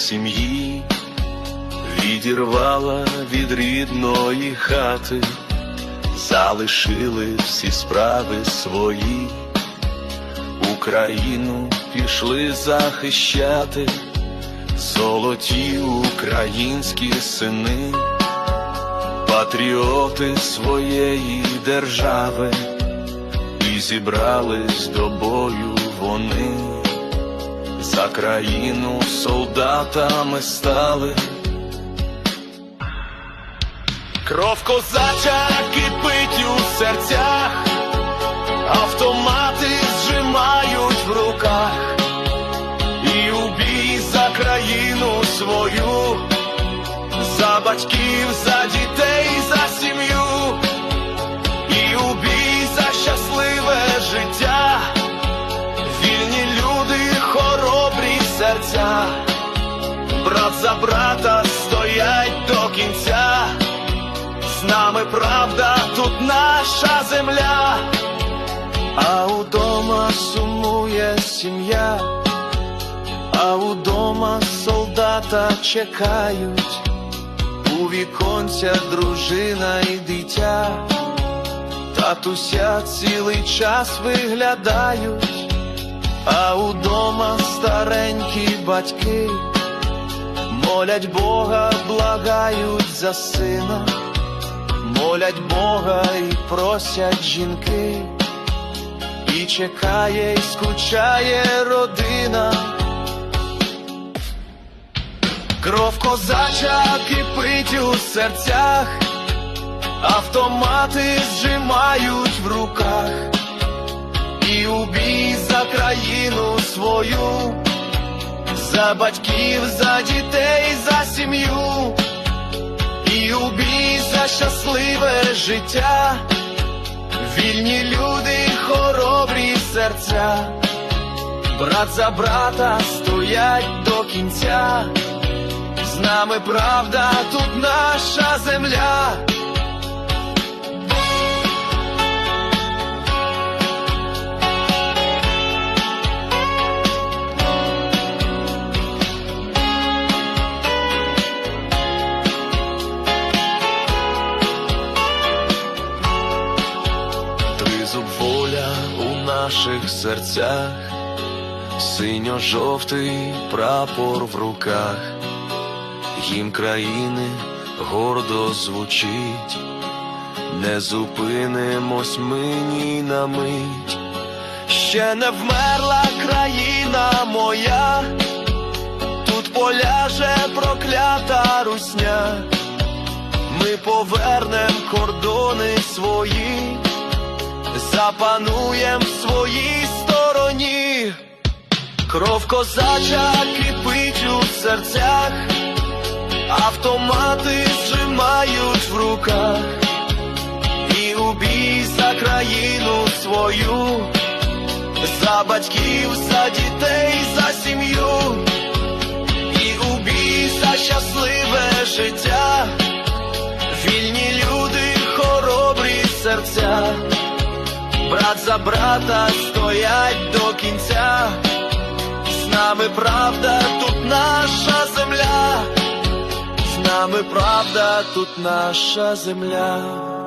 сім'ї, відірвала від рідної хати, залишили всі справи свої, Україну пішли захищати, золоті українські сини, патріоти своєї держави, і зібрались до бою вони. За країну солдатами стали. Кров козача кипить у серцях, автомати зжимають в руках, і у бій за країну свою, за батьків, за дітей, серця, брат за брата стоять до кінця. З нами правда, тут наша земля, а удома сумує сім'я, а удома солдата чекають, у віконця дружина і дитя, татуся цілий час виглядають а удома старенькі батьки молять Бога, благають за сина, молять Бога і просять жінки, і чекає, і скучає родина. Кров козача кипить у серцях, автомати зжимають в руках свою, за батьків, за дітей, за сім'ю, і у бій за щасливе життя, вільні люди, хоробрі серця, брат за брата стоять до кінця, з нами правда, тут наша земля. Наших серцях, синьо-жовтий прапор в руках, гімн країни гордо звучить, не зупинимось ми ні на мить, ще не вмерла країна моя, тут поляже проклята русня. Ми повернем кордони свої, запануєм в своїй стороні, кров козача кипить у серцях, автомати зжимають в руках, і у бій за країну свою, за батьків, за дітей, за сім'ю, і у бій за щасливе життя. Вільні люди, хоробрі серця, брат за брата стоять до кінця, з нами правда, тут наша земля, з нами правда, тут наша земля.